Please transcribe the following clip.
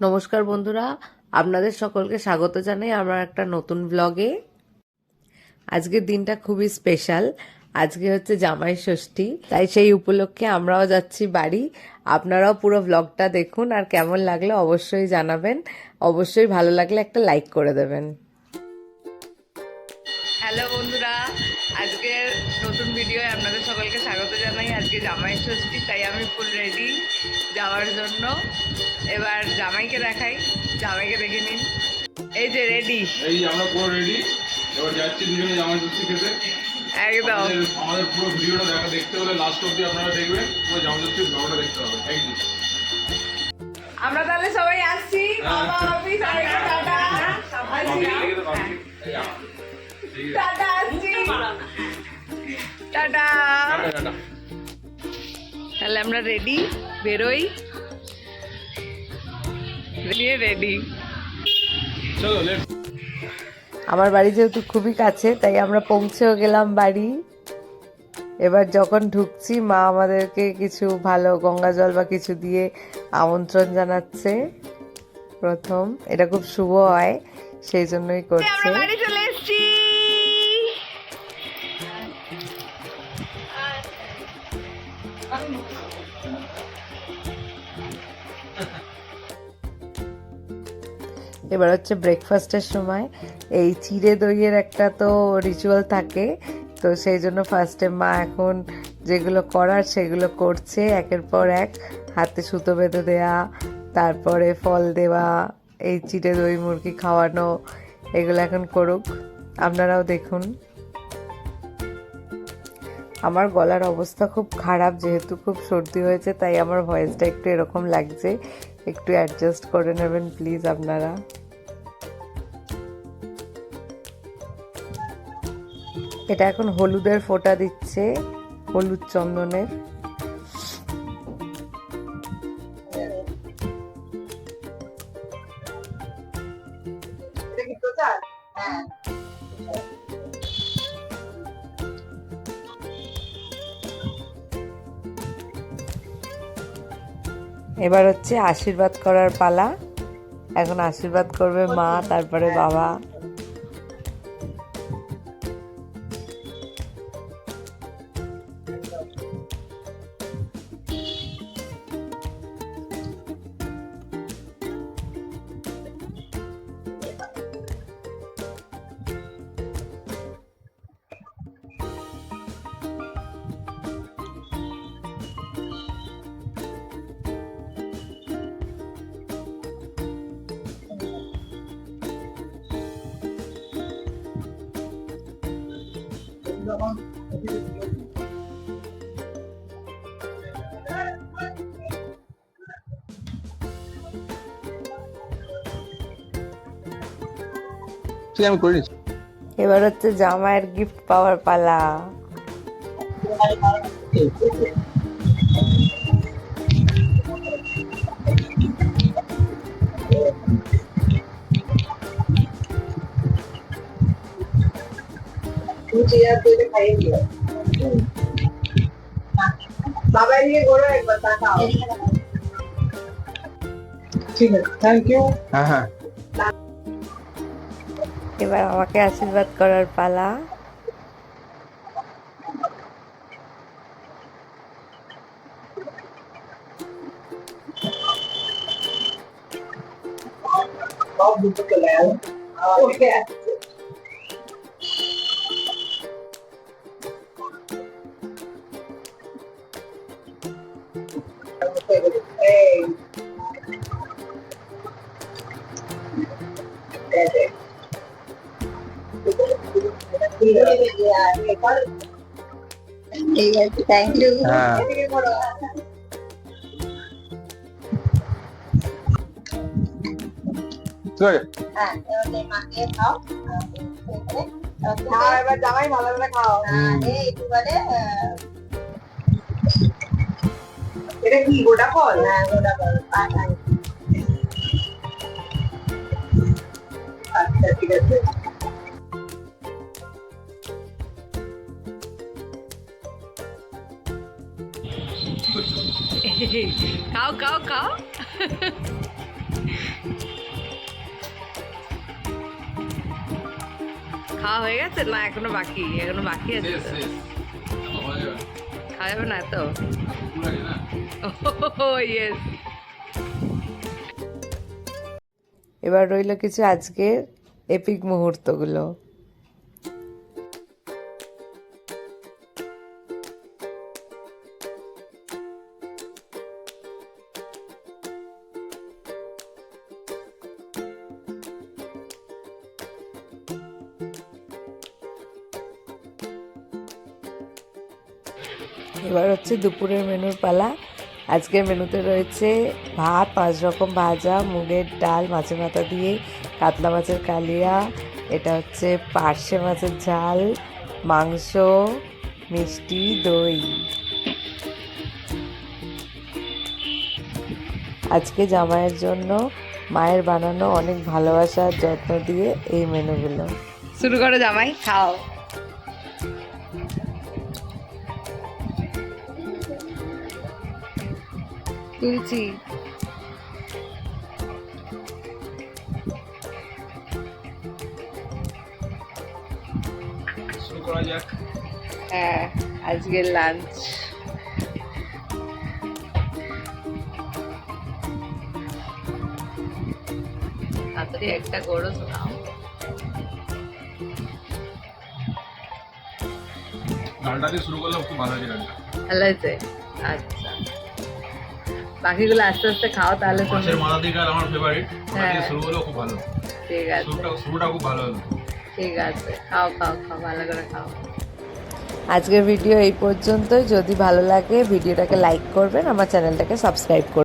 নমস্কার বন্ধুরা, আপনাদের সকলকে স্বাগত জানাই আমার একটা নতুন ব্লগে আজকের দিনটা খুবই স্পেশাল আজকে হচ্ছে জামাই ষষ্ঠী, তাই সেই উপলক্ষে আমরাও যাচ্ছি বাড়ি। আপনারাও পুরো ব্লগটা দেখুন আর কেমন লাগলে অবশ্যই জানাবেন। অবশ্যই ভালো লাগলে একটা লাইক করে দেবেন। আজকে জামাই ষষ্ঠী তাই আমি ফুল রেডি যাওয়ার জন্য। এবার জামাইকে দেখাই। জামাইকে দেখে নিন। এই যে রেডি এই আমরা পুরো রেডি এবার যাচ্ছি দুজনে জামা ষষ্ঠী খেতে। একদম। আমাদের পুরো ভিডিওটা দেখা দেখতে হলে লাস্ট অব্দি আপনারা দেখবেন। পুরো জামা ষষ্ঠীর ব্লগটা দেখতে হবে। ইউ আমরা তাহলে সবাই আসছি। বাবা আমি সবাইকে টাটা আসছি। টাটা। আসছি টাটা। তাহলে আমরা রেডি বেরোই? রেডি চলো আমার বাড়ি যেহেতু খুবই কাছে তাই আমরা পৌঁছেও গেলাম বাড়ি। এবার যখন ঢুকছি মা আমাদেরকে কিছু ভালো গঙ্গা জল বা কিছু দিয়ে আমন্ত্রণ জানাচ্ছে। প্রথম এটা খুব শুভ হয় সেই জন্যই করছে। চলে এসেছি। এবার হচ্ছে ব্রেকফাস্টের সময় এই চিড়ে দইয়ের একটা তো রিচুয়াল থাকে, তো সেই জন্য ফার্স্টে মা এখন যেগুলো করার সেগুলো করছে, একের পর এক হাতে সুতো বেঁধে দেয়া, তারপরে ফল দেওয়া, এই চিড়ে দই, মুরগি খাওয়ানো, এগুলো এখন করুক। আপনারাও দেখুন। আমার গলার অবস্থা খুব খারাপ, যেহেতু খুব সর্দি হয়েছে, তাই আমার ভয়েসটা একটু এরকম লাগছে। একটু অ্যাডজাস্ট করে নেবেন প্লিজ আপনারা। এটা এখন হলুদের ফোঁটা দিচ্ছে, হলুদ চন্দনের। এবার হচ্ছে আশীর্বাদ করার পালা। এখন আশীর্বাদ করবে মা, তারপরে বাবা। আমি করে নিচ্ছি। এবার হচ্ছে জামাইয়ের গিফট পাওয়ার পালা। বাবা এদিকে ঘোরো একবার তাকাও ঠিক আছে থ্যাংক ইউ হ্যাঁ হ্যাঁ। এবার আমাকে আশীর্বাদ করার পালা। সব দুটো চলে গেল ওকে এই ঠিক আছে থ্যাংক ইউ হ্যাঁ এদিকে ঘোরো ঠিক আছে হ্যাঁ এবার মাকে খাও খাও এবার জামাই ভালো করে খাও একটু বলে এটা কি গোটা ফল? আচ্ছা ঠিক আছে। খাও খাও খাও। খাওয়া হয়ে গেছে? না এখনও বাকি এখনও বাকি আছে। খাওয়া যাবে না তো? না ইয়েস এবার রইল কিছু আজকের এপিক মুহূর্তগুলো। এবার হচ্ছে দুপুরের মেনুর পালা। আজকের মেনুতে রয়েছে ভাত, পাঁচ রকম ভাজা, মুগের ডাল, মাছের মাথা দিয়ে, কাতলা মাছের কালিয়া, এটা হচ্ছে পার্শে মাছের ঝাল, মাংস, মিষ্টি, দই। আজকে জামাইয়ের জন্য মায়ের বানানো অনেক ভালোবাসার যত্ন দিয়ে এই মেনুগুলো। শুরু করো জামাই, খাও। তুলছি। হ্যাঁ আজকের লাঞ্চ তাড়াতাড়ি একটা করো শোনাও ডালটা দিয়ে শুরু করলে খুব ভালো হয়েছে ডালটা ভালো হয়েছে? আচ্ছা। বাকিগুলো আস্তে আস্তে খাও তাহলে মাছের মাথা দিয়ে ডাল আমার ফেভারিট হ্যাঁ। শুরু হলো খুব ভালো। ঠিক আছে। শুরুটা শুরুটা খুব ভালো হলো। ঠিক আছে। খাও খাও খাও ভালো করে খাও। আজকের ভিডিও এই পর্যন্তই। যদি ভালো লাগে ভিডিওটাকে লাইক করবেন আমার চ্যানেলটাকে সাবস্ক্রাইব করবেন।